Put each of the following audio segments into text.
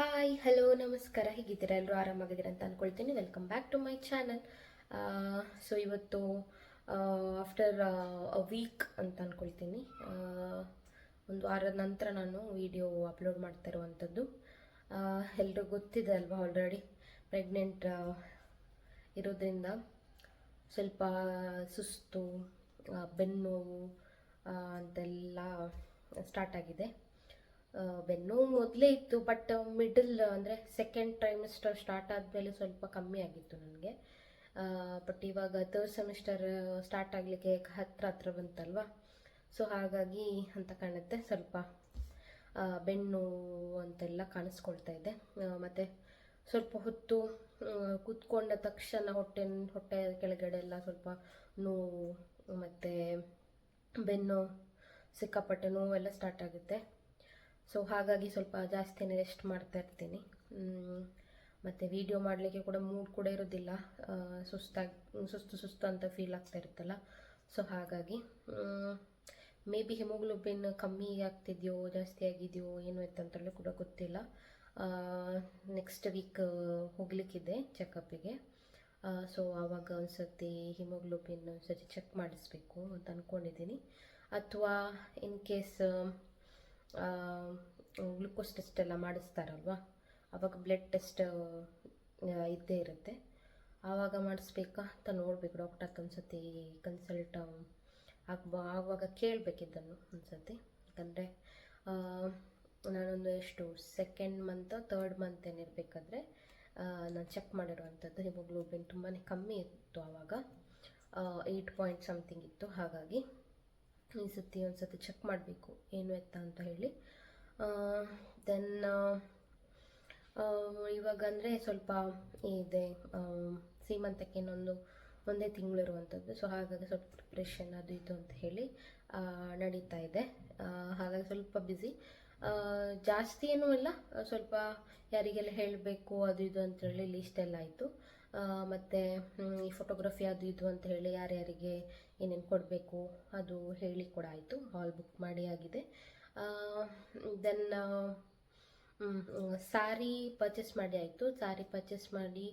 Hi hello ನಮಸ್ಕಾರ. ಹೇಗಿದ್ದೀರಾ? ಎಲ್ಲರೂ ಆರಾಮಾಗಿದ್ದೀರಾ ಅಂತ ಅಂದ್ಕೊಳ್ತೀನಿ welcome back to my channel so ಇವತ್ತು ಆಫ್ಟರ್ ಅ ವೀಕ್ ಅಂತ ಅಂದ್ಕೊಳ್ತೀನಿ ಒಂದು ವಾರದ ನಂತರ ನಾನು ವಿಡಿಯೋ ಅಪ್ಲೋಡ್ ಮಾಡ್ತಾ ಇರುವಂಥದ್ದು. ಎಲ್ಲರೂ ಗೊತ್ತಿದೆ ಅಲ್ವಾ ಆಲ್ರೆಡಿ ಪ್ರೆಗ್ನೆಂಟ್ ಇರೋದ್ರಿಂದ ಸ್ವಲ್ಪ ಸುಸ್ತು ಬೆನ್ನು ನೋವು ಅಂತೆಲ್ಲ ಸ್ಟಾರ್ಟ್ ಆಗಿದೆ. ಬೆನ್ನೋವು ಮೊದಲೇ ಇತ್ತು ಬಟ್ ಮಿಡಲ್ ಅಂದರೆ ಸೆಕೆಂಡ್ ಟ್ರೈಮಿಸ್ಟರ್ ಸ್ಟಾರ್ಟ್ ಆದಮೇಲೆ ಸ್ವಲ್ಪ ಕಮ್ಮಿ ಆಗಿತ್ತು ನನಗೆ. ಬಟ್ ಇವಾಗ ತರ್ಡ್ ಸೆಮಿಸ್ಟರ್ ಸ್ಟಾರ್ಟ್ ಆಗಲಿಕ್ಕೆ ಹತ್ರ ಹತ್ರ ಬಂತಲ್ವಾ? ಸೊ ಹಾಗಾಗಿ ಅಂತ ಕಾಣುತ್ತೆ. ಸ್ವಲ್ಪ ಬೆನ್ನು ಅಂತೆಲ್ಲ ಕಾಣಿಸ್ಕೊಳ್ತಾ ಇದೆ. ಮತ್ತು ಸ್ವಲ್ಪ ಹೊತ್ತು ಕೂತ್ಕೊಂಡ ತಕ್ಷಣ ಹೊಟ್ಟೆ ಹೊಟ್ಟೆ ಕೆಳಗಡೆ ಎಲ್ಲ ಸ್ವಲ್ಪ ನೋವು, ಮತ್ತು ಬೆನ್ನು ಸಿಕ್ಕಾಪಟ್ಟೆ ನೋವೆಲ್ಲ ಸ್ಟಾರ್ಟ್ ಆಗುತ್ತೆ. ಸೊ ಹಾಗಾಗಿ ಸ್ವಲ್ಪ ಜಾಸ್ತಿನೇ ರೆಸ್ಟ್ ಮಾಡ್ತಾ ಇರ್ತೀನಿ. ಮತ್ತು ವಿಡಿಯೋ ಮಾಡಲಿಕ್ಕೆ ಕೂಡ ಮೂಡ್ ಕೂಡ ಇರೋದಿಲ್ಲ. ಸುಸ್ತಾಗಿ ಸುಸ್ತು ಸುಸ್ತು ಅಂತ ಫೀಲ್ ಆಗ್ತಾ ಇರುತ್ತಲ್ಲ. ಸೊ ಹಾಗಾಗಿ ಮೇ ಬಿ ಹಿಮೋಗ್ಲೋಬಿನ್ ಕಮ್ಮಿ ಆಗ್ತಿದೆಯೋ, ಜಾಸ್ತಿ ಆಗಿದೆಯೋ, ಏನು ಅಂತಲೂ ಕೂಡ ಗೊತ್ತಿಲ್ಲ. ನೆಕ್ಸ್ಟ್ ವೀಕ್ ಹೋಗಲಿಕ್ಕಿದೆ ಚೆಕಪ್ಪಿಗೆ ಸೊ ಆವಾಗ ಒಂದ್ಸತಿ ಹಿಮೋಗ್ಲೋಬಿನ್ ಒಂದ್ಸತಿ ಚೆಕ್ ಮಾಡಿಸ್ಬೇಕು ಅಂತ ಅಂದ್ಕೊಂಡಿದ್ದೀನಿ ಅಥವಾ ಇನ್ ಕೇಸ್ ಗ್ಲುಕೋಸ್ ಟೆಸ್ಟ್ ಎಲ್ಲ ಮಾಡಿಸ್ತಾರಲ್ವ? ಆವಾಗ ಬ್ಲಡ್ ಟೆಸ್ಟ್ ಇದ್ದೇ ಇರುತ್ತೆ. ಆವಾಗ ಮಾಡಿಸ್ಬೇಕಾ ಅಂತ ನೋಡಬೇಕು. ಡಾಕ್ಟರ್ ಒಂದ್ಸತಿ ಕನ್ಸಲ್ಟ್ ಆಗ್ಬ, ಆವಾಗ ಕೇಳಬೇಕಿದ್ದನ್ನು ಒಂದ್ಸತಿ. ಯಾಕಂದರೆ ನಾನೊಂದು ಎಷ್ಟು ಸೆಕೆಂಡ್ ಮಂತ್ ತರ್ಡ್ ಮಂತ್ ಏನಿರಬೇಕಾದ್ರೆ ನಾನು ಚೆಕ್ ಮಾಡಿರುವಂಥದ್ದು ಹಿಮೋಗ್ಲೋಬಿನ್ ತುಂಬಾ ಕಮ್ಮಿ ಇತ್ತು ಆವಾಗ. ಏಯ್ಟ್ ಪಾಯಿಂಟ್ ಸಮಥಿಂಗ್ ಇತ್ತು. ಹಾಗಾಗಿ ಈ ಸತಿ ಒಂದು ಸತಿ ಚೆಕ್ ಮಾಡಬೇಕು, ಏನು ಎತ್ತ ಅಂತ ಹೇಳಿ. ದೆನ್ ಇವಾಗ ಅಂದರೆ ಸ್ವಲ್ಪ ಇದೆ ಸೀಮಂತಕ್ಕೆ ಇನ್ನೊಂದು ಒಂದೇ ತಿಂಗಳು ಇರುವಂಥದ್ದು ಸೊ ಹಾಗಾಗಿ ಸ್ವಲ್ಪ ಪ್ರಿಪ್ರೇಷನ್ ಅದು ಇದು ಅಂತ ಹೇಳಿ ನಡೀತಾ ಇದೆ. ಹಾಗಾಗಿ ಸ್ವಲ್ಪ ಬ್ಯುಸಿ ಜಾಸ್ತಿ ಏನೂ ಇಲ್ಲ. ಸ್ವಲ್ಪ ಯಾರಿಗೆಲ್ಲ ಹೇಳಬೇಕು ಅದು ಇದು ಅಂತೇಳಿ ಲಿಸ್ಟ್ ಎಲ್ಲ ಆಯಿತು. ಮತ್ತು ಈ ಫೋಟೋಗ್ರಫಿ ಅದು ಇದು ಅಂತ ಹೇಳಿ ಯಾರ್ಯಾರಿಗೆ ಏನೇನು ಕೊಡಬೇಕು ಅದು ಹೇಳಿ ಕೂಡ ಆಯಿತು. ಹಾಲ್ ಬುಕ್ ಮಾಡಿ ಆಗಿದೆ. ದೆನ್ ಸಾರಿ ಪರ್ಚೇಸ್ ಮಾಡಿ ಆಯಿತು. ಸ್ಯಾರಿ ಪರ್ಚೇಸ್ ಮಾಡಿ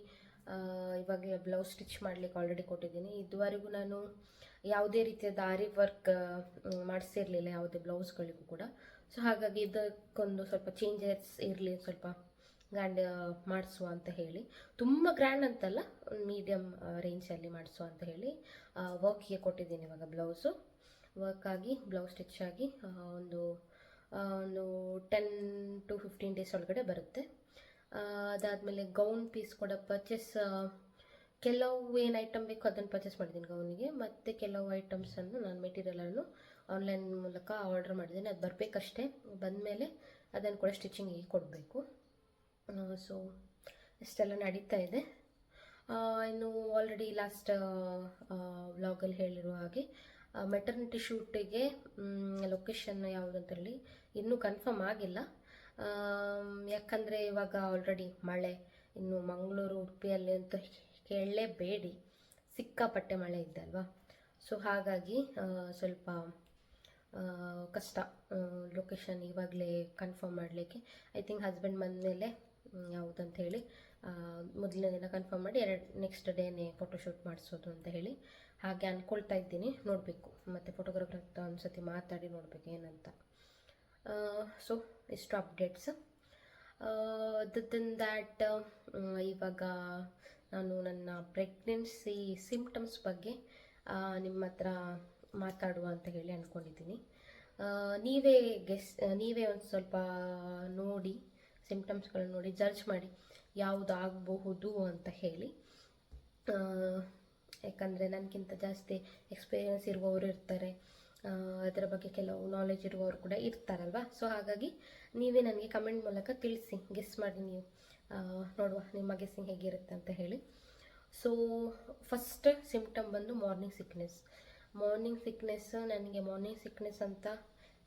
ಇವಾಗ ಬ್ಲೌಸ್ ಸ್ಟಿಚ್ ಮಾಡಲಿಕ್ಕೆ ಆಲ್ರೆಡಿ ಕೊಟ್ಟಿದ್ದೀನಿ. ಇದುವರೆಗೂ ನಾನು ಯಾವುದೇ ರೀತಿಯ ದಾರಿ ವರ್ಕ್ ಮಾಡಿಸಿರಲಿಲ್ಲ ಯಾವುದೇ ಬ್ಲೌಸ್ಗಳಿಗೂ ಕೂಡ. ಸೊ ಹಾಗಾಗಿ ಇದಕ್ಕೊಂದು ಸ್ವಲ್ಪ ಚೇಂಜಸ್ ಇರಲಿ, ಸ್ವಲ್ಪ ಗ್ರ್ಯಾಂಡ್ ಮಾಡಿಸುವ ಅಂತ ಹೇಳಿ. ತುಂಬ ಗ್ರ್ಯಾಂಡ್ ಅಂತಲ್ಲ ಮೀಡಿಯಮ್ ರೇಂಜಲ್ಲಿ ಮಾಡಿಸುವ ಅಂತ ಹೇಳಿ ವರ್ಕಿಗೆ ಕೊಟ್ಟಿದ್ದೀನಿ ಇವಾಗ ಬ್ಲೌಸು ವರ್ಕ್ ಆಗಿ ಬ್ಲೌಸ್ ಸ್ಟಿಚ್ ಆಗಿ ಒಂದು ಒಂದು ಟೆನ್ ಟು ಫಿಫ್ಟೀನ್ ಡೇಸ್ ಒಳಗಡೆ ಬರುತ್ತೆ. ಅದಾದಮೇಲೆ ಗೌನ್ ಪೀಸ್ ಕೂಡ ಪರ್ಚೇಸ್ ಕೆಲವು ಏನು ಐಟಮ್ ಬೇಕು ಅದನ್ನು ಪರ್ಚೇಸ್ ಮಾಡಿದ್ದೀನಿ ಗೌನಿಗೆ. ಮತ್ತು ಕೆಲವು ಐಟಮ್ಸನ್ನು ನಾನು ಮೆಟೀರಿಯಲನ್ನು ಆನ್ಲೈನ್ ಮೂಲಕ ಆರ್ಡರ್ ಮಾಡಿದ್ದೀನಿ. ಅದು ಬರಬೇಕಷ್ಟೇ. ಬಂದಮೇಲೆ ಅದನ್ನು ಕೂಡ ಸ್ಟಿಚಿಂಗಿಗೆ ಕೊಡಬೇಕು. ಸೊ ಇಷ್ಟೆಲ್ಲ ನಡೀತಾ ಇದೆ. ಇನ್ನು ಆಲ್ರೆಡಿ ಲಾಸ್ಟ್ ವ್ಲಾಗಲ್ಲಿ ಹೇಳಿರುವ ಹಾಗೆ ಮೆಟರ್ನಿಟಿ ಶೂಟಿಗೆ ಲೊಕೇಶನ್ ಯಾವುದಂತೇಳಿ ಇನ್ನೂ ಕನ್ಫರ್ಮ್ ಆಗಿಲ್ಲ. ಯಾಕಂದರೆ ಇವಾಗ ಆಲ್ರೆಡಿ ಮಳೆ, ಇನ್ನು ಮಂಗಳೂರು, ಉಡುಪಿಯಲ್ಲಿ ಅಂತ ಕೇಳಲೇಬೇಡಿ. ಸಿಕ್ಕಾಪಟ್ಟೆ ಮಳೆ ಇದೆ ಅಲ್ವಾ? ಸೊ ಹಾಗಾಗಿ ಸ್ವಲ್ಪ ಕಷ್ಟ ಲೊಕೇಶನ್ ಇವಾಗಲೇ ಕನ್ಫರ್ಮ್ ಮಾಡಲಿಕ್ಕೆ. ಐ ಥಿಂಕ್ ಹಸ್ಬೆಂಡ್ ಬಂದಮೇಲೆ ಯಾವುದಂತ ಹೇಳಿ ಮೊದಲನೇ ದಿನ ಕನ್ಫರ್ಮ್ ಮಾಡಿ ಎರಡು ನೆಕ್ಸ್ಟ್ ಡೇನೇ ಫೋಟೋಶೂಟ್ ಮಾಡಿಸೋದು ಅಂತ ಹೇಳಿ ಹಾಗೆ ಅಂದ್ಕೊಳ್ತಾ ಇದ್ದೀನಿ, ನೋಡಬೇಕು. ಮತ್ತು ಫೋಟೋಗ್ರಾಫರ್ ಹತ್ರ ಒಂದು ಸತಿ ಮಾತಾಡಿ ನೋಡಬೇಕು ಏನಂತ. ಸೊ ಇಷ್ಟು ಅಪ್ಡೇಟ್ಸ್ ಅದರ್ ದೆನ್ ದ್ಯಾಟ್ ಇವಾಗ ನಾನು ನನ್ನ ಪ್ರೆಗ್ನೆನ್ಸಿ ಸಿಂಪ್ಟಮ್ಸ್ ಬಗ್ಗೆ ನಿಮ್ಮ ಹತ್ರ ಮಾತಾಡುವ ಅಂತ ಹೇಳಿ ಅಂದ್ಕೊಂಡಿದ್ದೀನಿ ನೀವೇ ಗೆಸ್ ನೀವೇ ಒಂದು ಸ್ವಲ್ಪ ನೋಡಿ ಸಿಮ್ಟಮ್ಸ್ಗಳನ್ನ ನೋಡಿ ಜಡ್ಜ್ ಮಾಡಿ ಯಾವುದಾಗಬಹುದು ಅಂತ ಹೇಳಿ. ಯಾಕಂದರೆ ನನಗಿಂತ ಜಾಸ್ತಿ ಎಕ್ಸ್ಪೀರಿಯನ್ಸ್ ಇರುವವರು ಇರ್ತಾರೆ. ಅದರ ಬಗ್ಗೆ ಕೆಲವು ನಾಲೆಜ್ ಇರುವವರು ಕೂಡ ಇರ್ತಾರಲ್ವ? ಸೊ ಹಾಗಾಗಿ ನೀವೇ ನನಗೆ ಕಮೆಂಟ್ ಮೂಲಕ ತಿಳಿಸಿ ಗೆಸ್ ಮಾಡಿ ನೀವು. ನೋಡುವ ನಿಮ್ಮ ಗೆಸ್ಸಿಂಗ್ ಹೇಗಿರುತ್ತೆ ಅಂತ ಹೇಳಿ. ಸೊ ಫಸ್ಟ್ ಸಿಂಪ್ಟಮ್ ಬಂದು ಮಾರ್ನಿಂಗ್ ಸಿಕ್ನೆಸ್ ಮಾರ್ನಿಂಗ್ ಸಿಕ್ನೆಸ್ ನನಗೆ ಮಾರ್ನಿಂಗ್ ಸಿಕ್ನೆಸ್ ಅಂತ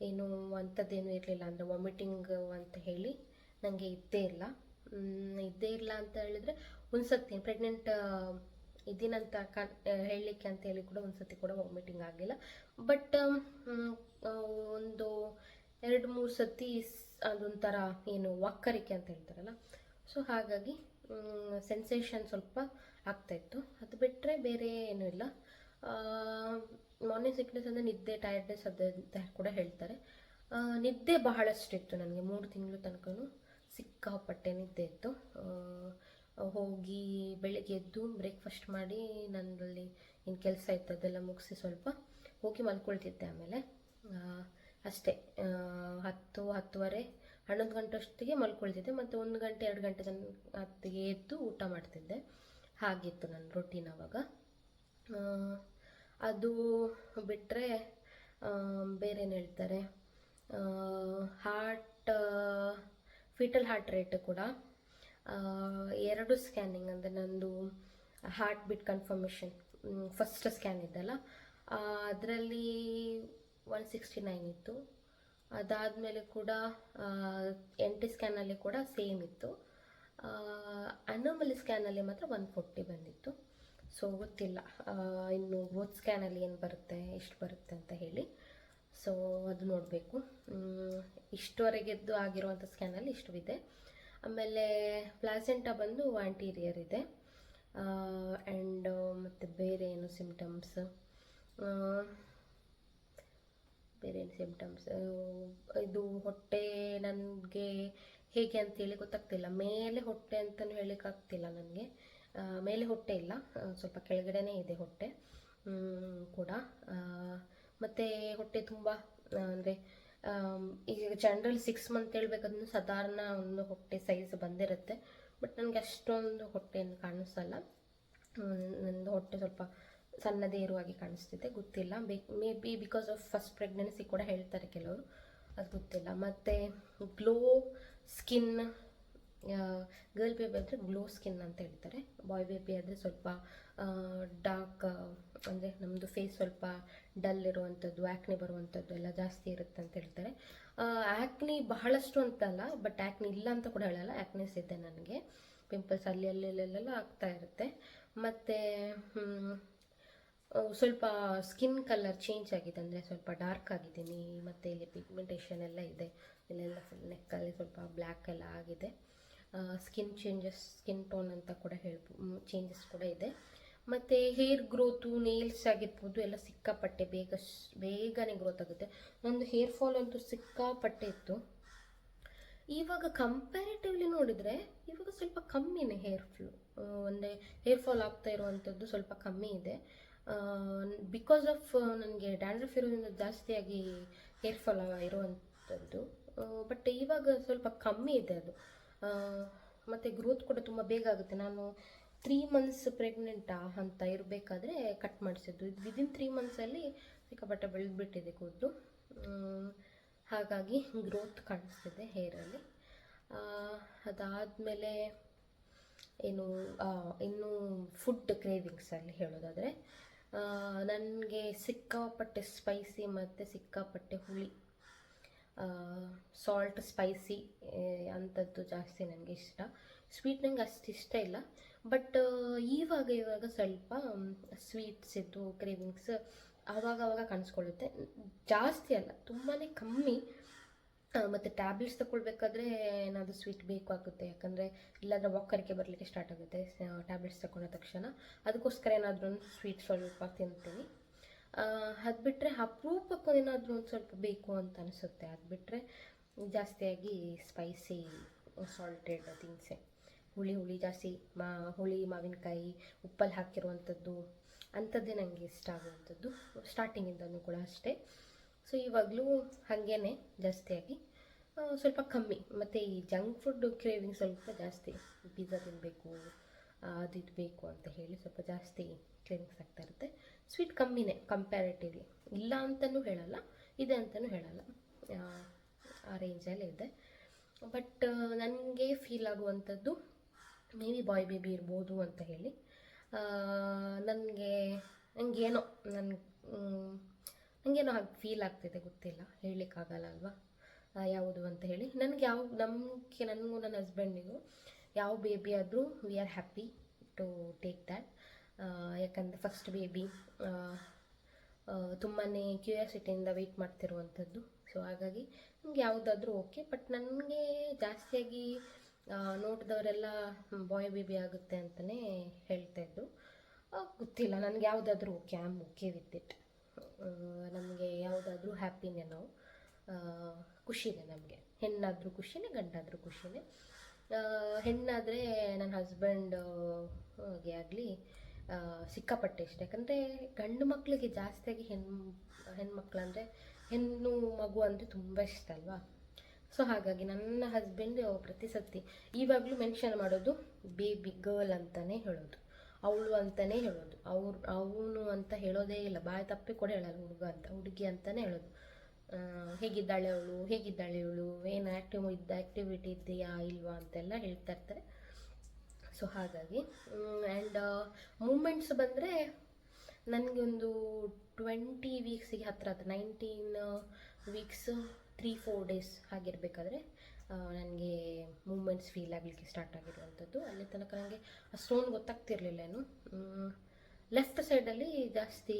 ಏನು ಅಂಥದ್ದೇನು ಇರಲಿಲ್ಲ. ಅಂದರೆ ವಾಮಿಟಿಂಗ್ ಅಂತ ಹೇಳಿ. ನನಗೆ ಇದ್ದೇ ಇಲ್ಲ. ಇದ್ದೇ ಇಲ್ಲ ಅಂತ ಹೇಳಿದರೆ ಒಂದು ಸತಿ ಪ್ರೆಗ್ನೆಂಟ್ ಇದ್ದೀನಂತ ಕನ್ ಹೇಳಲಿಕ್ಕೆ ಅಂತ ಹೇಳಿ ಕೂಡ ಒಂದು ಸತಿ ಕೂಡ ವಾಮಿಟಿಂಗ್ ಆಗಿಲ್ಲ. ಬಟ್ ಒಂದು ಎರಡು, ಮೂರು ಸತಿ ಅದೊಂಥರ ಏನು ವಾಕರಿಕೆ ಅಂತ ಹೇಳ್ತಾರಲ್ಲ. ಸೊ ಹಾಗಾಗಿ ಸೆನ್ಸೇಷನ್ ಸ್ವಲ್ಪ ಆಗ್ತಾಯಿತ್ತು ಅದು ಬಿಟ್ಟರೆ ಬೇರೆ ಏನೂ ಇಲ್ಲ. ಮಾರ್ನಿಂಗ್ ಸಿಕ್ನೆಸ್ ಅಂದರೆ ನಿದ್ದೆ ಟೈರ್ಡ್ನೆಸ್ ಅದು ಅಂತ ಕೂಡ ಹೇಳ್ತಾರೆ. ನಿದ್ದೆ ಬಹಳಷ್ಟು ಇತ್ತು ನನಗೆ ಮೂರು ತಿಂಗಳು ತನಕನೂ. ಸಿಕ್ಕಾಪಟ್ಟೆ ನಿದ್ದೆ ಇತ್ತು ಹೋಗಿ ಬೆಳಗ್ಗೆ ಎದ್ದು ಬ್ರೇಕ್ಫಾಸ್ಟ್ ಮಾಡಿ ನನ್ನಲ್ಲಿ ಏನು ಕೆಲಸ ಇತ್ತು, ಅದೆಲ್ಲ ಮುಗಿಸಿ ಸ್ವಲ್ಪ ಹೋಗಿ ಮಲ್ಕೊಳ್ತಿದ್ದೆ ಆಮೇಲೆ. ಅಷ್ಟೇ. ಹತ್ತು, ಹತ್ತುವರೆ, ಹನ್ನೊಂದು ಗಂಟೆ ಅಷ್ಟಿಗೆ ಮಲ್ಕೊಳ್ತಿದ್ದೆ. ಮತ್ತು ಒಂದು ಗಂಟೆ, ಎರಡು ಗಂಟೆ ತನಕ ಹೊತ್ತಿಗೆ ಎದ್ದು ಊಟ ಮಾಡ್ತಿದ್ದೆ. ಹಾಗಿತ್ತು ನನ್ನ ರೊಟೀನ್ ಆವಾಗ ಅದು ಬಿಟ್ಟರೆ ಬೇರೆ ಏನು ಹೇಳ್ತಾರೆ? ಹಾರ್ಟ್ ಫಿಟಲ್ ಹಾರ್ಟ್ ರೇಟ್ ಕೂಡ ಎರಡು ಸ್ಕ್ಯಾನಿಂಗ್ ಅಂದರೆ ನಂದು heartbeat confirmation first scan ಇದ್ದಲ್ಲ. ಅದರಲ್ಲಿ ಒನ್ ಸಿಕ್ಸ್ಟಿ ನೈನ್ ಇತ್ತು. ಅದಾದಮೇಲೆ ಕೂಡ ಎನ್ ಟಿ ಸ್ಕ್ಯಾನಲ್ಲಿ ಕೂಡ ಸೇಮ್ ಇತ್ತು. ಅನೋಮಲಿ ಸ್ಕ್ಯಾನಲ್ಲಿ ಮಾತ್ರ ಒನ್ ಫೋರ್ಟಿ ಬಂದಿತ್ತು. ಸೊ ಗೊತ್ತಿಲ್ಲ. ಇನ್ನು ಬೋತ್ ಸ್ಕ್ಯಾನಲ್ಲಿ ಏನು ಬರುತ್ತೆ, ಎಷ್ಟು ಬರುತ್ತೆ ಅಂತ ಹೇಳಿ. ಸೊ ಅದು ನೋಡಬೇಕು. ಇಷ್ಟುವರೆಗೆದ್ದು ಆಗಿರುವಂಥ ಸ್ಕ್ಯಾನಲ್ಲಿ ಇಷ್ಟು ಇದೆ ಆಮೇಲೆ ಪ್ಲಾಸೆಂಟ ಬಂದು ಆಂಟೀರಿಯರ್ ಇದೆ. ಆ್ಯಂಡ್ ಮತ್ತು ಬೇರೆ ಏನು ಸಿಮ್ಟಮ್ಸ್ ಬೇರೆ ಏನು ಸಿಮ್ಟಮ್ಸ್ ಇದು ಹೊಟ್ಟೆ ನನಗೆ ಹೇಗೆ ಅಂತೇಳಿ ಗೊತ್ತಾಗ್ತಿಲ್ಲ. ಮೇಲೆ ಹೊಟ್ಟೆ ಅಂತಲೂ ಹೇಳಿಕ್ಕಾಗ್ತಿಲ್ಲ ನನಗೆ. ಮೇಲೆ ಹೊಟ್ಟೆ ಇಲ್ಲ. ಸ್ವಲ್ಪ ಕೆಳಗಡೆನೇ ಇದೆ ಹೊಟ್ಟೆ. ಕೂಡ. ಮತ್ತು ಹೊಟ್ಟೆ ತುಂಬ ಅಂದರೆ ಈಗ ಜನರಲ್ ಸಿಕ್ಸ್ ಮಂತ್ ಹೇಳ್ಬೇಕಂದ್ರೆ ಸಾಧಾರಣ ಒಂದು ಹೊಟ್ಟೆ ಸೈಜ್ ಬಂದಿರುತ್ತೆ. ಬಟ್ ನನಗೆ ಅಷ್ಟೊಂದು ಹೊಟ್ಟೆಯನ್ನು ಕಾಣಿಸಲ್ಲ. ನನ್ನದು ಹೊಟ್ಟೆ ಸ್ವಲ್ಪ ಸಣ್ಣದೇ ಇರುವಾಗೆ ಕಾಣಿಸ್ತಿದೆ, ಗೊತ್ತಿಲ್ಲ. ಬೇ maybe because of first pregnancy ಕೂಡ ಹೇಳ್ತಾರೆ ಕೆಲವರು, ಅದು ಗೊತ್ತಿಲ್ಲ. ಮತ್ತು ಗ್ಲೋ ಸ್ಕಿನ್ ಗರ್ಲ್ ಬೇಬಿ ಆದರೆ ಗ್ಲೋ ಸ್ಕಿನ್ ಅಂತ ಹೇಳ್ತಾರೆ. ಬಾಯ್ ಬೇಬಿ ಆದರೆ ಸ್ವಲ್ಪ ಡಾರ್ಕ್ ಅಂದರೆ ನಮ್ಮದು ಫೇಸ್ ಸ್ವಲ್ಪ ಡಲ್ ಇರುವಂಥದ್ದು ಆ್ಯಕ್ನಿ ಬರುವಂಥದ್ದು ಎಲ್ಲ ಜಾಸ್ತಿ ಇರುತ್ತೆ ಅಂತ ಹೇಳ್ತಾರೆ. ಆ್ಯಕ್ನಿ ಬಹಳಷ್ಟು ಅಂತಲ್ಲ ಬಟ್ ಆ್ಯಕ್ನಿ ಇಲ್ಲ ಅಂತ ಕೂಡ ಹೇಳಲ್ಲ. ಆ್ಯಕ್ನೆಸ್ ಇದೆ ನನಗೆ. ಪಿಂಪಲ್ಸ್ ಅಲ್ಲಿ ಅಲ್ಲಿ ಅಲ್ಲೆಲ್ಲ ಆಗ್ತಾ ಇರುತ್ತೆ. ಮತ್ತು ಸ್ವಲ್ಪ ಸ್ಕಿನ್ ಕಲರ್ ಚೇಂಜ್ ಆಗಿದೆ ಅಂದರೆ ಸ್ವಲ್ಪ ಡಾರ್ಕ್ ಆಗಿದ್ದೀನಿ. ಮತ್ತು ಇಲ್ಲಿ ಪಿಗ್ಮೆಂಟೇಷನ್ ಎಲ್ಲ ಇದೆ. ಇಲ್ಲೆಲ್ಲ ಫುಲ್ ನೆಕ್ಕಲ್ಲಿ ಸ್ವಲ್ಪ ಬ್ಲ್ಯಾಕ್ ಎಲ್ಲ ಆಗಿದೆ. ಸ್ಕಿನ್ ಚೇಂಜಸ್ ಸ್ಕಿನ್ ಟೋನ್ ಅಂತ ಕೂಡ ಹೇಳ್ಬೋದು ಚೇಂಜಸ್ ಕೂಡ ಇದೆ. ಮತ್ತು ಹೇರ್ ಗ್ರೋತು ನೇಲ್ಸ್ ಆಗಿರ್ಬೋದು, ಎಲ್ಲ ಸಿಕ್ಕಾಪಟ್ಟೆ ಬೇಗ ಬೇಗನೆ ಗ್ರೋತ್ ಆಗುತ್ತೆ. ನಂದು ಹೇರ್ ಫಾಲ್ ಅಂತೂ ಸಿಕ್ಕಾಪಟ್ಟೆ ಇತ್ತು. ಇವಾಗ ಕಂಪ್ಯಾರಿಟಿವ್ಲಿ ನೋಡಿದರೆ, ಇವಾಗ ಸ್ವಲ್ಪ ಕಮ್ಮಿನೇ ಹೇರ್ ಫ್ಲೋ ಒಂದೇ ಹೇರ್ ಫಾಲ್ ಆಗ್ತಾ ಇರುವಂಥದ್ದು ಸ್ವಲ್ಪ ಕಮ್ಮಿ ಇದೆ. ಬಿಕಾಸ್ ಆಫ್ ನನಗೆ ಡ್ಯಾಂಡ್ರಫ್ ಇರೋದ್ರಿಂದ ಜಾಸ್ತಿಯಾಗಿ ಹೇರ್ ಫಾಲ್ ಇರುವಂಥದ್ದು. ಬಟ್ ಇವಾಗ ಸ್ವಲ್ಪ ಕಮ್ಮಿ ಇದೆ ಅದು. ಮತ್ತು ಗ್ರೋತ್ ಕೂಡ ತುಂಬ ಬೇಗ ಆಗುತ್ತೆ. ನಾನು ತ್ರೀ ಮಂತ್ಸ್ ಪ್ರೆಗ್ನೆಂಟಾ ಅಂತ ಇರಬೇಕಾದ್ರೆ ಕಟ್ ಮಾಡಿಸಿದ್ದು. ವಿದಿನ್ ತ್ರೀ ಮಂತ್ಸಲ್ಲಿ ಸಿಕ್ಕಾಪಟ್ಟೆ ಬೆಳೆದ್ಬಿಟ್ಟಿದೆ ಕೂದಲು. ಹಾಗಾಗಿ ಗ್ರೋತ್ ಕಾಣಿಸ್ತಿದೆ ಹೇರಲ್ಲಿ ಅದಾದಮೇಲೆ ಏನು ಇನ್ನು ಫುಡ್ ಕ್ರೇವಿಂಗ್ಸಲ್ಲಿ ಹೇಳೋದಾದರೆ ನನಗೆ ಸಿಕ್ಕಾಪಟ್ಟೆ ಸ್ಪೈಸಿ ಮತ್ತು ಸಿಕ್ಕಾಪಟ್ಟೆ ಹುಳಿ. ಸಾಲ್ಟ್ ಸ್ಪೈಸಿ ಅಂಥದ್ದು ಜಾಸ್ತಿ ನನಗೆ ಇಷ್ಟ. ಸ್ವೀಟ್ ನನಗೆ ಅಷ್ಟು ಇಷ್ಟ ಇಲ್ಲ. ಬಟ್ ಇವಾಗ ಇವಾಗ ಸ್ವಲ್ಪ ಸ್ವೀಟ್ಸ್ ಇದ್ದು ಕ್ರೇವಿಂಗ್ಸ್ ಆವಾಗ ಆವಾಗ ಕಾಣಿಸ್ಕೊಳ್ಳುತ್ತೆ. ಜಾಸ್ತಿ ಅಲ್ಲ ತುಂಬಾ ಕಮ್ಮಿ. ಮತ್ತು ಟ್ಯಾಬ್ಲೆಟ್ಸ್ ತಗೊಳ್ಬೇಕಾದ್ರೆ ಏನಾದರೂ ಸ್ವೀಟ್ ಬೇಕು ಆಗುತ್ತೆ. ಯಾಕಂದರೆ ಇಲ್ಲಾಂದರೆ ವಾಕರ್ಗೆ ಬರಲಿಕ್ಕೆ ಸ್ಟಾರ್ಟ್ ಆಗುತ್ತೆ ಟ್ಯಾಬ್ಲೆಟ್ಸ್ ತಗೊಂಡ ತಕ್ಷಣ. ಅದಕ್ಕೋಸ್ಕರ ಏನಾದರೂ ಒಂದು ಸ್ವೀಟ್ ಸ್ವಲ್ಪ ತಿಂತೀನಿ. ಅದು ಬಿಟ್ಟರೆ ಅಪ್ರೂಪಕ್ಕೆ ಏನಾದರೂ ಒಂದು ಸ್ವಲ್ಪ ಬೇಕು ಅಂತ ಅನಿಸುತ್ತೆ. ಅದು ಬಿಟ್ಟರೆ ಜಾಸ್ತಿಯಾಗಿ ಸ್ಪೈಸಿ ಸಾಲ್ಟೆಡ್ ತಿನ್ಸೆ. ಹುಳಿ ಹುಳಿ ಜಾಸ್ತಿ, ಮಾ, ಹುಳಿ, ಮಾವಿನಕಾಯಿ, ಉಪ್ಪಲ್ಲಿ ಹಾಕಿರುವಂಥದ್ದು ಅಂಥದ್ದೇ ನನಗೆ ಇಷ್ಟ ಆಗುವಂಥದ್ದು. ಸ್ಟಾರ್ಟಿಂಗಿಂದನೂ ಕೂಡ ಅಷ್ಟೇ. ಸೊ ಇವಾಗಲೂ ಹಾಗೇನೆ ಜಾಸ್ತಿಯಾಗಿ. ಸ್ವಲ್ಪ ಕಮ್ಮಿ. ಮತ್ತು ಈ ಜಂಕ್ ಫುಡ್ ಕ್ರೇವಿಂಗ್ ಸ್ವಲ್ಪ ಜಾಸ್ತಿ. ಪಿಜ್ಜಾ ತಿನ್ನಬೇಕು ಅದು ಇದು ಬೇಕು ಅಂತ ಹೇಳಿ ಸ್ವಲ್ಪ ಜಾಸ್ತಿ ಕ್ರೇವಿಂಗ್ಸ್ ಆಗ್ತಾ ಇರುತ್ತೆ. ಸ್ವೀಟ್ ಕಮ್ಮಿನೇ ಕಂಪ್ಯಾರಿಟಿವ್ಲಿ ಇಲ್ಲ ಅಂತಲೂ ಹೇಳಲ್ಲ ಇದೆ ಅಂತಲೂ ಹೇಳಲ್ಲ. ಆ, ಆ ರೇಂಜಲ್ಲಿ ಇದೆ. ಬಟ್ ನನಗೆ ಫೀಲ್ ಆಗುವಂಥದ್ದು ಮೇ ಬಿ ಬಾಯ್ ಬೇಬಿ ಇರ್ಬೋದು ಅಂತ ಹೇಳಿ. ನನಗೆ ನನಗೇನೋ ನನ್ನ ನನಗೇನೋ ಹಾಗೆ ಫೀಲ್ ಆಗ್ತಿದೆ ಗೊತ್ತಿಲ್ಲ ಹೇಳಲಿಕ್ಕಾಗಲ್ಲ ಅಲ್ವಾ? ಯಾವುದು ಅಂತ ಹೇಳಿ. ನನಗೆ ಯಾವ ನಮಗೆ ನನಗೂ ನನ್ನ ಹಸ್ಬೆಂಡಿಗೂ ಯಾವ ಬೇಬಿ ಆದರೂ we are happy to take that ಯಾಕಂದರೆ ಫಸ್ಟ್ ಬೇಬಿ ತುಂಬಾ ಕ್ಯೂರಿಯಾಸಿಟಿಯಿಂದ ವೆಯ್ಟ್ ಮಾಡ್ತಿರುವಂಥದ್ದು ಸೊ ಹಾಗಾಗಿ ನನಗೆ ಯಾವುದಾದ್ರೂ ಓಕೆ ಬಟ್ ನನಗೆ ಜಾಸ್ತಿಯಾಗಿ ನೋಡಿದವರೆಲ್ಲ ಬಾಯ್ ಬೇಬಿ ಆಗುತ್ತೆ ಅಂತಲೇ ಹೇಳ್ತಾ ಇದ್ದರು ಗೊತ್ತಿಲ್ಲ, ನನಗೆ ಯಾವುದಾದ್ರೂ okay am okay with it ನಮಗೆ ಯಾವುದಾದ್ರೂ ಹ್ಯಾಪಿನೇ ನಾವು. ಖುಷಿನೇ ನಮಗೆ. ಹೆಣ್ಣಾದರೂ ಖುಷಿನೇ, ಗಂಡಾದರೂ ಖುಷಿನೇ. ಹೆಣ್ಣಾದರೆ ನನ್ನ ಹಸ್ಬೆಂಡ್ಗೆ ಆಗಲಿ ಸಿಕ್ಕಾಪಟ್ಟೆ ಇಷ್ಟ. ಯಾಕಂದರೆ ಗಂಡು ಮಕ್ಕಳಿಗೆ ಜಾಸ್ತಿಯಾಗಿ ಹೆಣ್ಣು ಹೆಣ್ಮಕ್ಳಂದರೆ ಹೆಣ್ಣು ಮಗು ಅಂದರೆ ತುಂಬ ಇಷ್ಟ ಅಲ್ವಾ? ಸೊ ಹಾಗಾಗಿ ನನ್ನ ಹಸ್ಬೆಂಡ್ ಪ್ರತಿ ಸತಿ ಇವಾಗಲೂ ಮೆನ್ಷನ್ ಮಾಡೋದು ಬೇಬಿ ಗರ್ಲ್ ಅಂತಲೇ ಹೇಳೋದು. ಅವಳು ಅಂತಲೇ ಹೇಳೋದು. ಅವ್ರು, ಅವನು ಅಂತ ಹೇಳೋದೇ ಇಲ್ಲ. ಬಾಯಿ ತಪ್ಪಿ ಕೂಡ ಹೇಳಲ್ಲ ಹುಡುಗ ಅಂತ, ಹುಡುಗಿ ಅಂತಲೇ ಹೇಳೋದು. ಹೇಗಿದ್ದಾಳೆ ಅವಳು ಹೇಗಿದ್ದಾಳೆ ಅವಳು ಏನು ಆ್ಯಕ್ಟಿವ್ ಇದ್ದ ಆ್ಯಕ್ಟಿವಿಟಿ ಇದೆಯಾ, ಇಲ್ವಾ ಅಂತೆಲ್ಲ ಹೇಳ್ತಾ ಇರ್ತಾರೆ. ಸೊ ಹಾಗಾಗಿ ಆ್ಯಂಡ್ ಮೂಮೆಂಟ್ಸ್ ಬಂದರೆ ನನಗೆ ಒಂದು ಟ್ವೆಂಟಿ ವೀಕ್ಸಿಗೆ ಹತ್ರ ಹತ್ರ nineteen weeks three four days ಆಗಿರಬೇಕಾದ್ರೆ ನನಗೆ ಮೂಮೆಂಟ್ಸ್ ಫೀಲ್ ಆಗಲಿಕ್ಕೆ ಸ್ಟಾರ್ಟ್ ಆಗಿರುವಂಥದ್ದು. ಅಲ್ಲಿ ತನಕ ನನಗೆ ಅಷ್ಟೊಂದು ಗೊತ್ತಾಗ್ತಿರ್ಲಿಲ್ಲ ಏನು. ಲೆಫ್ಟ್ ಸೈಡಲ್ಲಿ ಜಾಸ್ತಿ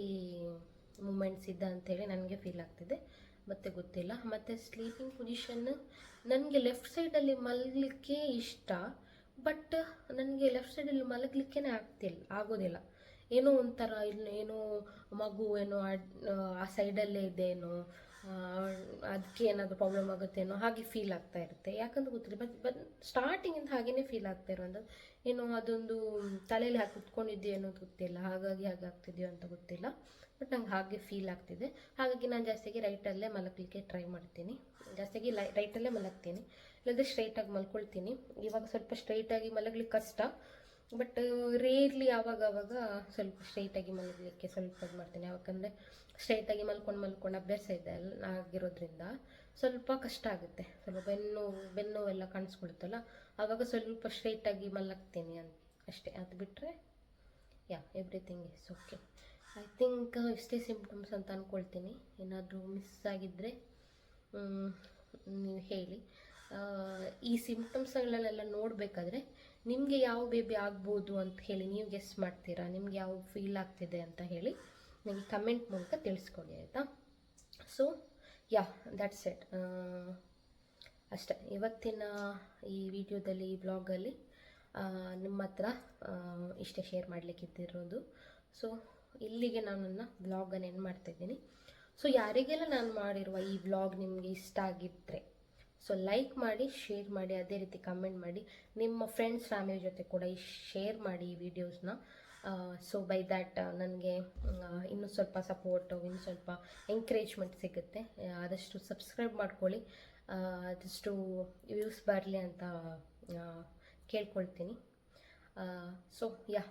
ಮೂಮೆಂಟ್ಸ್ ಇದ್ದ ಅಂತೇಳಿ ನನಗೆ ಫೀಲ್ ಆಗ್ತಿದೆ. ಮತ್ತೆ ಗೊತ್ತಿಲ್ಲ. ಮತ್ತು ಸ್ಲೀಪಿಂಗ್ ಪೊಸಿಷನ್ ನನಗೆ ಲೆಫ್ಟ್ ಸೈಡಲ್ಲಿ ಮಲಗಲಿಕ್ಕೆ ಇಷ್ಟ ಬಟ್ ನನಗೆ ಲೆಫ್ಟ್ ಸೈಡಲ್ಲಿ ಮಲಗಲಿಕ್ಕೇ ಆಗ್ತಿಲ್ಲ ಆಗೋದಿಲ್ಲ. ಏನೋ ಒಂಥರ ಇಲ್ಲಿ ಏನೋ ಮಗು ಏನೋ ಆ ಸೈಡಲ್ಲೇ ಇದೆನೋ ಅದಕ್ಕೆ ಏನಾದರೂ ಪ್ರಾಬ್ಲಮ್ ಆಗುತ್ತೇನೋ ಹಾಗೆ ಫೀಲ್ ಆಗ್ತಾ ಇರುತ್ತೆ. ಯಾಕಂದ್ರೆ ಗೊತ್ತಿಲ್ಲ ಬಟ್ ಬಟ್ ಸ್ಟಾರ್ಟಿಂಗಿಂದ ಹಾಗೇನೇ ಫೀಲ್ ಆಗ್ತಾ ಇರೋದು ಏನೋ ಅದೊಂದು ತಲೆಯಲ್ಲಿ ಹಾಕಿ ಕುತ್ಕೊಂಡಿದ್ದೆ ಅನ್ನೋದು ಗೊತ್ತಿಲ್ಲ, ಹಾಗಾಗಿ ಹಾಗೆ ಆಗ್ತಿದೆಯೋ ಅಂತ ಗೊತ್ತಿಲ್ಲ. ಬಟ್ ನಂಗೆ ಹಾಗೆ ಫೀಲ್ ಆಗ್ತಿದೆ. ಹಾಗಾಗಿ ನಾನು ಜಾಸ್ತಿಯಾಗಿ ರೈಟಲ್ಲೇ ಮಲಗಲಿಕ್ಕೆ ಟ್ರೈ ಮಾಡ್ತೀನಿ. ಜಾಸ್ತಿಯಾಗಿ ಲೈ ರೈಟಲ್ಲೇ ಮಲಗ್ತೀನಿ. ಇಲ್ಲದ್ರೆ ಸ್ಟ್ರೈಟಾಗಿ ಮಲ್ಕೊಳ್ತೀನಿ. ಇವಾಗ ಸ್ವಲ್ಪ ಸ್ಟ್ರೈಟಾಗಿ ಮಲಗ್ಲಿಕ್ಕೆ ಕಷ್ಟ. ಬಟ್ ರೇರ್ಲಿ ಆವಾಗ ಸ್ವಲ್ಪ ಸ್ಟ್ರೈಟಾಗಿ ಮಲಗಲಿಕ್ಕೆ ಸ್ವಲ್ಪ ಇದು ಮಾಡ್ತೀನಿ. ಯಾಕಂದರೆ ಸ್ಟ್ರೈಟಾಗಿ ಮಲ್ಕೊಂಡು ಮಲ್ಕೊಂಡು ಅಭ್ಯಾಸ ಇದೆ ಆಗಿರೋದ್ರಿಂದ ಸ್ವಲ್ಪ ಕಷ್ಟ ಆಗುತ್ತೆ. ಸ್ವಲ್ಪ ಬೆನ್ನು ಬೆನ್ನು ಎಲ್ಲ ಕಾಣಿಸ್ಕೊಳುತ್ತಲ್ಲ ಆವಾಗ ಸ್ವಲ್ಪ ಸ್ಟ್ರೈಟಾಗಿ ಮಲಗ್ತೀನಿ ಅಂತ ಅಷ್ಟೇ. ಅದು ಬಿಟ್ಟರೆ yeah everything is okay I think ಇಷ್ಟೇ ಸಿಂಪ್ಟಮ್ಸ್ ಅಂತ ಅಂದ್ಕೊಳ್ತೀನಿ ಏನಾದರೂ ಮಿಸ್ ಆಗಿದ್ದರೆ ನೀವು ಹೇಳಿ. ಈ ಸಿಂಪ್ಟಮ್ಸ್ಗಳನ್ನೆಲ್ಲ ನೋಡಬೇಕಾದ್ರೆ ನಿಮಗೆ ಯಾವ ಬೇಬಿ ಆಗ್ಬೋದು ಅಂತ ಹೇಳಿ ನೀವು ಗೆಸ್ ಮಾಡ್ತೀರಾ? ನಿಮ್ಗೆ ಯಾವ ಫೀಲ್ ಆಗ್ತಿದೆ ಅಂತ ಹೇಳಿ. ನನಗೆ ಕಮೆಂಟ್ ಮೂಲಕ ತಿಳಿಸ್ಕೊಡಿ, ಆಯಿತಾ? ಸೊ ಯಾ ದ್ಯಾಟ್ಸ್ ಇಟ್ ಅಷ್ಟೇ. ಇವತ್ತಿನ ಈ ವಿಡಿಯೋದಲ್ಲಿ, ಈ ಬ್ಲಾಗಲ್ಲಿ ನಿಮ್ಮ ಹತ್ರ ಇಷ್ಟೇ ಶೇರ್ ಮಾಡಲಿಕ್ಕಿದ್ದಿರೋದು ಸೊ ಇಲ್ಲಿಗೆ ನಾನು ನನ್ನ ಬ್ಲಾಗನ್ನು ಮಾಡ್ತಾ ಮಾಡ್ತಾಯಿದ್ದೀನಿ ಸೊ ಯಾರಿಗೆಲ್ಲ ನಾನು ಮಾಡಿರುವ ಈ ಬ್ಲಾಗ್ ನಿಮಗೆ ಇಷ್ಟ ಆಗಿದ್ದರೆ ಸೊ ಲೈಕ್ ಮಾಡಿ ಶೇರ್ ಮಾಡಿ, ಅದೇ ರೀತಿ ಕಮೆಂಟ್ ಮಾಡಿ, ನಿಮ್ಮ ಫ್ರೆಂಡ್ಸ್ ಫ್ಯಾಮಿಲಿ ಜೊತೆ ಕೂಡ ಈ ಶೇರ್ ಮಾಡಿ ಈ ವಿಡಿಯೋಸ್ನ ಸೊ ಬೈ ದ್ಯಾಟ್ ನನಗೆ ಇನ್ನೂ ಸ್ವಲ್ಪ ಸಪೋರ್ಟು ಇನ್ನು ಸ್ವಲ್ಪ ಎಂಕರೇಜ್ಮೆಂಟ್ ಸಿಗುತ್ತೆ. ಆದಷ್ಟು ಸಬ್ಸ್ಕ್ರೈಬ್ ಮಾಡ್ಕೊಳ್ಳಿ. ಆದಷ್ಟು ವ್ಯೂಸ್ ಬರಲಿ ಅಂತ ಕೇಳ್ಕೊಳ್ತೀನಿ. So yeah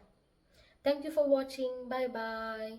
thank you for watching bye bye